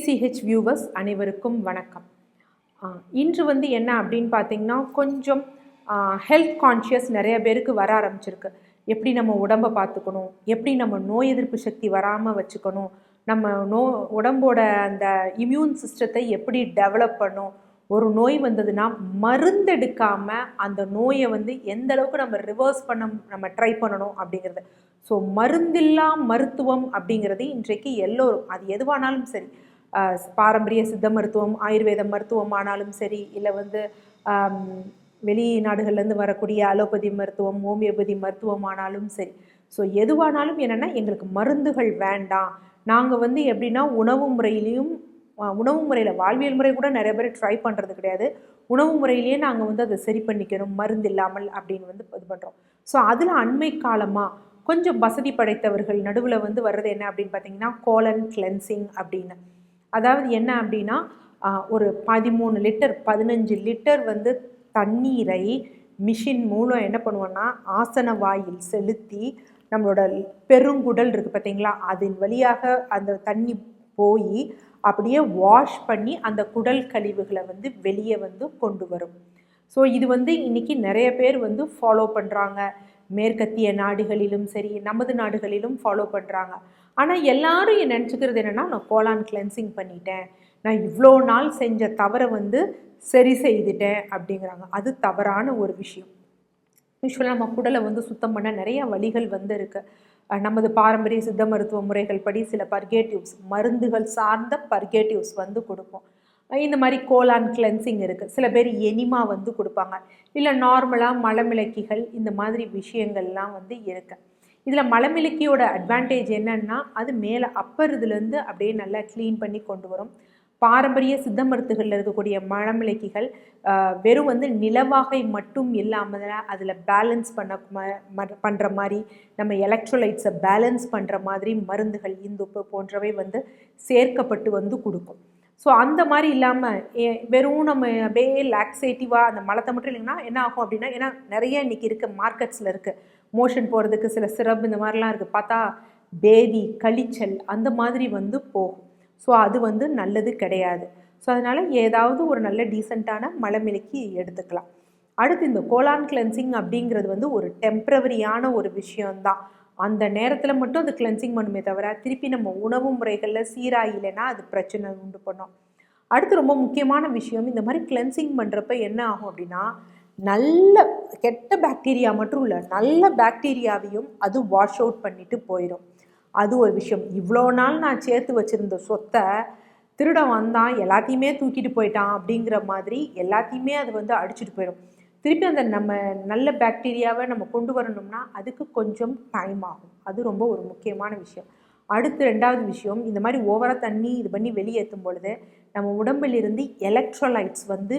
PCH viewers அனைவருக்கும் வணக்கம். இன்று வந்து என்ன அப்படின்னு பார்த்தீங்கன்னா கொஞ்சம் ஹெல்த் கான்ஷியஸ் நிறைய பேருக்கு வர ஆரம்பிச்சிருக்கு. எப்படி நம்ம உடம்பை பார்த்துக்கணும்? எப்படி நம்ம நோய் எதிர்ப்பு சக்தி வராமல் வச்சுக்கணும்? நம்ம நோ உடம்போட அந்த இம்யூன் சிஸ்டத்தை எப்படி டெவலப் பண்ணும் ஒரு நோய் வந்ததுன்னா மருந்தெடுக்காம அந்த நோயை வந்து எந்த அளவுக்கு நம்ம ரிவர்ஸ் பண்ண நம்ம ட்ரை பண்ணணும் அப்படிங்கிறது. ஸோ மருந்தில்லா மருத்துவம் அப்படிங்கிறது இன்றைக்கு எல்லோரும் அது எதுவானாலும் சரி பாரம்பரிய சித்த மருத்துவம் ஆயுர்வேத மருத்துவம் ஆனாலும் சரி இல்லை வந்து வெளி நாடுகள்லேருந்து வரக்கூடிய அலோபதி மருத்துவம் ஹோமியோபதி மருத்துவம் ஆனாலும் சரி. ஸோ எதுவானாலும் என்னென்னா எங்களுக்கு மருந்துகள் வேண்டாம். நாங்கள் வந்து எப்படின்னா உணவு முறையிலையும் உணவு முறையில் வாழ்வியல் முறை கூட நிறைய பேர் ட்ரை பண்ணுறது கிடையாது. உணவு முறையிலேயே நாங்கள் வந்து அதை சரி பண்ணிக்கணும் மருந்து இல்லாமல் அப்படின்னு வந்து இது பண்ணுறோம் ஸோ அதில் அண்மை காலமாக கொஞ்சம் வசதி படைத்தவர்கள் நடுவில் வந்து வர்றது என்ன அப்படின்னு பார்த்தீங்கன்னா கோலன் கிளென்சிங் அப்படின்னு. அதாவது என்ன அப்படின்னா ஒரு பதிமூணு லிட்டர் பதினஞ்சு லிட்டர் வந்து தண்ணீரை மிஷின் மூலம் என்ன பண்ணுவோன்னா ஆசன வாயில் செலுத்தி நம்மளோட பெருங்குடல் இருக்குது பார்த்தீங்களா அதன் வழியாக அந்த தண்ணி போய் அப்படியே வாஷ் பண்ணி அந்த குடல் கழிவுகளை வந்து வெளியே வந்து கொண்டு வரும். ஸோ இது வந்து இன்னைக்கு நிறைய பேர் வந்து ஃபாலோ பண்ணுறாங்க மேற்கத்திய நாடுகளிலும் சரி நமது நாடுகளிலும் ஃபாலோ பண்ணுறாங்க ஆனால் எல்லாரும் என் நினச்சிக்கிறது என்னென்னா நான் கோலான் கிளென்சிங் பண்ணிட்டேன். நான் இவ்வளோ நாள் செஞ்ச தவறை வந்து சரி செய்துட்டேன் அப்படிங்கிறாங்க. அது தவறான ஒரு விஷயம். யூஸ்வலாக நம்ம குடலை வந்து சுத்தம் பண்ண நிறையா வழிகள் வந்து இருக்குது நமது பாரம்பரிய சித்த மருத்துவ முறைகள் படி சில பர்கேட்டிவ்ஸ் மருந்துகள் சார்ந்த பர்கேட்டிவ்ஸ் வந்து கொடுப்போம். இந்த மாதிரி கோலான் கிளென்சிங் இருக்குது சில பேர் எனிமா வந்து கொடுப்பாங்க. இல்லை நார்மலாக மலமிளக்கிகள் இந்த மாதிரி விஷயங்கள்லாம் வந்து இருக்கு. இதில் மலமிளக்கியோட அட்வான்டேஜ் என்னன்னா அது மேலே அப்பர் இதுலேருந்து அப்படியே நல்லா க்ளீன் பண்ணி கொண்டு வரும். பாரம்பரிய சித்த மருத்துகளில் இருக்கக்கூடிய மலமிளக்கிகள் வெறும் வந்து நிலவாகை மட்டும் இல்லாமல் அதில் பேலன்ஸ் பண்ண ம- பண்ணுற மாதிரி நம்ம எலக்ட்ரோலைட்ஸை பேலன்ஸ் பண்ணுற மாதிரி மருந்துகள் இந்துப்பு போன்றவை வந்து சேர்க்கப்பட்டு வந்து கொடுக்கும். ஸோ அந்த மாதிரி இல்லாமல் வெறும் நம்ம அப்படியே லாக்ஸேட்டிவாக அந்த மலத்தை மட்டும் இல்லைங்கன்னா என்ன ஆகும் அப்படின்னா ஏன்னா நிறைய இன்றைக்கி இருக்குது மார்க்கெட்ஸில் இருக்குது மோஷன் போகிறதுக்கு சில சிரப் இந்த மாதிரிலாம் இருக்குது பார்த்தா பேதி கழிச்சல் அந்த மாதிரி வந்து போகும். ஸோ அது வந்து நல்லது கிடையாது. ஸோ அதனால் ஏதாவது ஒரு நல்ல டீசெண்டான மலமிளக்கி எடுத்துக்கலாம். அடுத்து இந்த கோலான் கிளென்சிங் அப்படிங்கிறது வந்து ஒரு டெம்ப்ரவரியான ஒரு விஷயந்தான் அந்த நேரத்தில் மட்டும் அது கிளென்சிங் பண்ணுமே தவிர திருப்பி நம்ம உணவு முறைகளில் சீராக இல்லைன்னா அது பிரச்சனை உண்டு பண்ணும். அடுத்து ரொம்ப முக்கியமான விஷயம் இந்த மாதிரி கிளென்சிங் பண்ணுறப்ப என்ன ஆகும் அப்படின்னா நல்ல கெட்ட பாக்டீரியா மட்டும் இல்லை நல்ல பாக்டீரியாவையும் அது வாஷ் அவுட் பண்ணிட்டு போயிடும் அது ஒரு விஷயம். இவ்வளோ நாள் நான் சேர்த்து வச்சுருந்த சொத்தை திருடன் வந்தான் எல்லாத்தையுமே தூக்கிட்டு போயிட்டான் அப்படிங்கிற மாதிரி எல்லாத்தையுமே அது வந்து அடிச்சுட்டு போயிடும் திருப்பி அந்த நம்ம நல்ல பாக்டீரியாவை நம்ம கொண்டு வரணும்னா அதுக்கு கொஞ்சம் டைம் ஆகும். அது ரொம்ப ஒரு முக்கியமான விஷயம். அடுத்து ரெண்டாவது விஷயம் இந்த மாதிரி ஓவராக தண்ணி இது பண்ணி வெளியேற்றும் பொழுது நம்ம உடம்பில் இருந்து எலக்ட்ரோலைட்ஸ் வந்து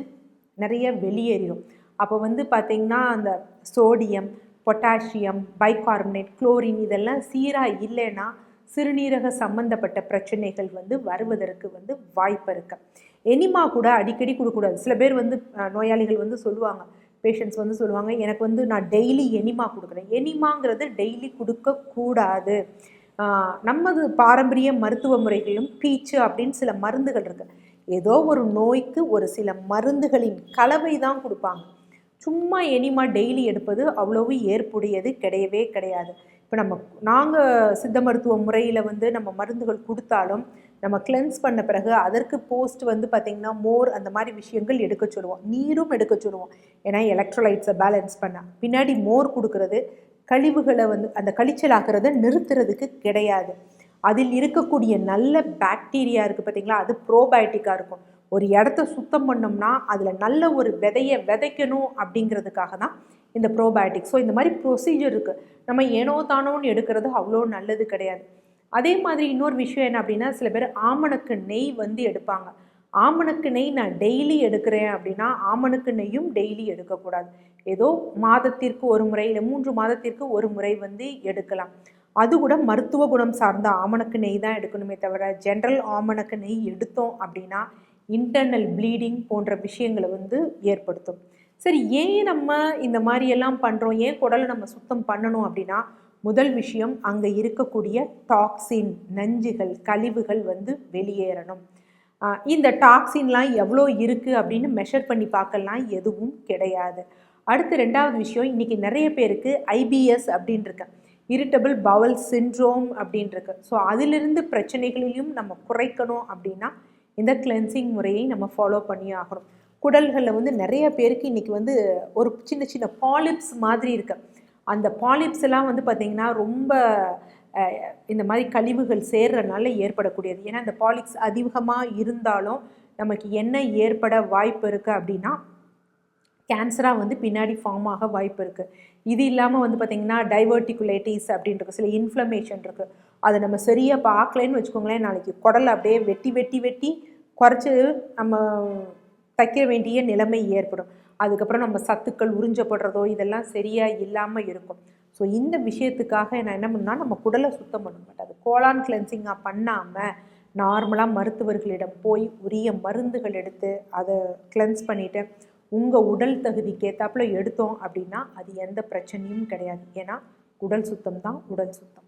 நிறைய வெளியேறிடும். அப்போ வந்து பார்த்திங்கன்னா அந்த சோடியம் பொட்டாசியம் பைகார்பனேட் குளோரின் இதெல்லாம் சீராக இல்லைன்னா சிறுநீரக சம்பந்தப்பட்ட பிரச்சனைகள் வந்து வருவதற்கு வந்து வாய்ப்பு இருக்கு. எனிமா கூட அடிக்கடி கொடுக்கக்கூடாது. சில பேர் வந்து நோயாளிகள் வந்து சொல்லுவாங்க பேஷண்ட்ஸ் வந்து சொல்லுவாங்க எனக்கு வந்து நான் டெய்லி எனிமா கொடுக்குறேன். எனிமாங்கிறது டெய்லி கொடுக்கக்கூடாது. நமது பாரம்பரிய மருத்துவ முறைகளிலும் பீச்சு அப்படின்னு சில மருந்துகள் இருக்கு. ஏதோ ஒரு நோய்க்கு ஒரு சில மருந்துகளின் கலவை தான் கொடுப்பாங்க. சும்மா எனிமா டெய்லி எடுப்பது அவ்வளவு ஏற்புடையது கிடையவே கிடையாது. இப்போ நம்ம நாங்கள் சித்த மருத்துவ முறையில் வந்து நம்ம மருந்துகள் கொடுத்தாலும் நம்ம கிளென்ஸ் பண்ண பிறகு அதற்கு போஸ்ட் வந்து பார்த்திங்கன்னா மோர் அந்த மாதிரி விஷயங்கள் எடுக்க சொல்லுவோம். நீரும் எடுக்க சொல்லுவோம். ஏன்னா எலக்ட்ரோலைட்ஸை பேலன்ஸ் பண்ண. பின்னாடி மோர் கொடுக்கறது கழிவுகளை வந்து அந்த கழிச்சலாகிறத நிறுத்துறதுக்கு கிடையாது. அதில் இருக்கக்கூடிய நல்ல பாக்டீரியா இருக்குது பார்த்தீங்களா அது ப்ரோபயோட்டிக்காக இருக்கும். ஒரு இடத்த சுத்தம் பண்ணோம்னா அதில் நல்ல ஒரு விதையை விதைக்கணும் அப்படிங்கிறதுக்காக தான் இந்த ப்ரோபயோட்டிக் ஸோ இந்த மாதிரி ப்ரொசீஜர் இருக்குது நம்ம ஏனோ தானோன்னு எடுக்கிறது அவ்வளோ நல்லது கிடையாது. அதே மாதிரி இன்னொரு விஷயம் என்ன அப்படின்னா சில பேர் ஆமணக்கு நெய் வந்து எடுப்பாங்க. ஆமணக்கு நெய் நான் டெய்லி எடுக்கிறேன் அப்படின்னா ஆமணக்கு நெய்யும் டெய்லி எடுக்கக்கூடாது. ஏதோ மாதத்திற்கு ஒரு முறை இல்லை மூன்று மாதத்திற்கு ஒரு முறை வந்து எடுக்கலாம். அது கூட மருத்துவ குணம் சார்ந்த ஆமணக்கு நெய் தான் எடுக்கணுமே தவிர ஜென்ரல் ஆமணக்கு நெய் எடுத்தோம் அப்படின்னா இன்டர்னல் ப்ளீடிங் போன்ற விஷயங்களை வந்து ஏற்படுத்தும். சரி ஏன் நம்ம இந்த மாதிரி எல்லாம் பண்ணுறோம் ஏன் குடலை நம்ம சுத்தம் பண்ணணும் அப்படின்னா முதல் விஷயம் அங்கே இருக்கக்கூடிய டாக்ஸின் நஞ்சுகள் கழிவுகள் வந்து வெளியேறணும். இந்த டாக்ஸின்லாம் எவ்வளோ இருக்குது அப்படின்னு மெஷர் பண்ணி பார்க்கலாம் எதுவும் கிடையாது. அடுத்து ரெண்டாவது விஷயம் இன்றைக்கி நிறைய பேருக்கு ஐபிஎஸ் அப்படின்னு இரிட்டபிள் பவல் சிண்ட்ரோம் அப்படின்ருக்கு. ஸோ அதிலிருந்து பிரச்சனைகளையும் நம்ம குறைக்கணும் அப்படின்னா இந்த கிளென்சிங் முறையை நம்ம ஃபாலோ பண்ணி ஆகணும். குடல்களில் வந்து நிறைய பேருக்கு இன்றைக்கி வந்து ஒரு சின்ன சின்ன பாலிப்ஸ் மாதிரி இருக்குது அந்த பாலிப்ஸ் எல்லாம் வந்து பார்த்திங்கன்னா ரொம்ப இந்த மாதிரி கழிவுகள் சேர்றதுனால ஏற்படக்கூடியது. ஏன்னா அந்த பாலிப்ஸ் அதிகமாக இருந்தாலும் நமக்கு என்ன ஏற்பட வாய்ப்பு இருக்குது அப்படின்னா கேன்சராக வந்து பின்னாடி ஃபார்ம் ஆக வாய்ப்பு இருக்குது இது இல்லாமல் வந்து பார்த்திங்கன்னா டைவர்டிகுலேட்டிஸ் அப்படின்னு சில இன்ஃப்ளமேஷன் இருக்குது அதை நம்ம சரியாக பார்க்கலன்னு வச்சுக்கோங்களேன் நாளைக்கு குடலை அப்படியே வெட்டி வெட்டி வெட்டி குறைச்சி நம்ம தைக்க வேண்டிய நிலைமை ஏற்படும். அதுக்கப்புறம் நம்ம சத்துக்கள் உறிஞ்சப்படுறதோ இதெல்லாம் சரியாக இல்லாமல் இருக்கும். ஸோ இந்த விஷயத்துக்காக நான் என்ன பண்ணால் நம்ம குடலை சுத்தம் பண்ண மாட்டேன். அது கோலான் கிளென்சிங்காக பண்ணாமல் நார்மலாக மருத்துவர்களிடம் போய் உரிய மருந்துகள் எடுத்து அதை கிளென்ஸ் பண்ணிவிட்டு உங்கள் உடல் தகுதிக்கு ஏற்றாப்புல எடுத்தோம் அப்படின்னா அது எந்த பிரச்சனையும் கிடையாது. ஏன்னா உடல் சுத்தம் தான் உடல் சுத்தம்.